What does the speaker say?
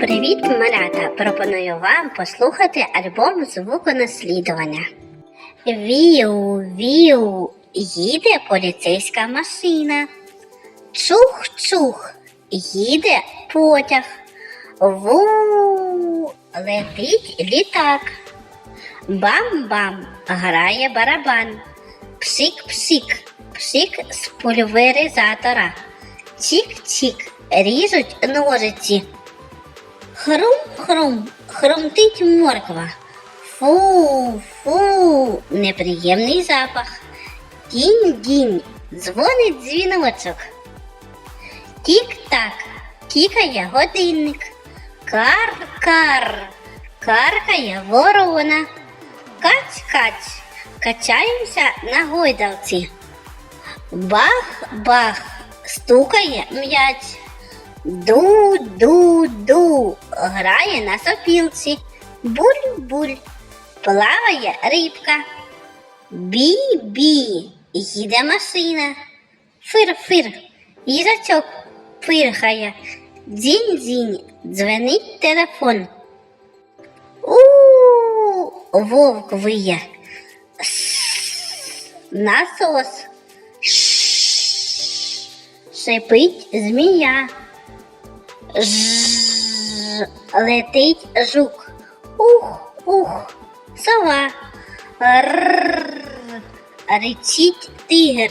Привіт, малята! Пропоную вам послухати альбом звуконаслідування. Віу, віу, їде поліцейська машина. Чух-чух, їде потяг. Ву, летить літак. Бам-бам, грає барабан. Псик-псик, псик з пульверизатора. Чік-чік, ріжуть ножиці. Хрум-хрум, хрумтить морква. Фу, фу, неприємний запах. Дінь-дінь, дзвонить дзвіночок. Тік-так, тікає годинник. Кар-кар, каркає ворона. Каць-каць, качаємося на гойдалці. Бах-бах, стукає м'яч. Ду-ду-ду, грає на сопілці. Буль-буль, плаває рибка. Бі-бі, їде машина. Фир-фир, їжачок пирхає. Дзінь-дзінь, дзвенить телефон. У вовк виє. Насос. Шипить змія. Ж, летить жук. Ух, ух, сова. Р, речить тигр.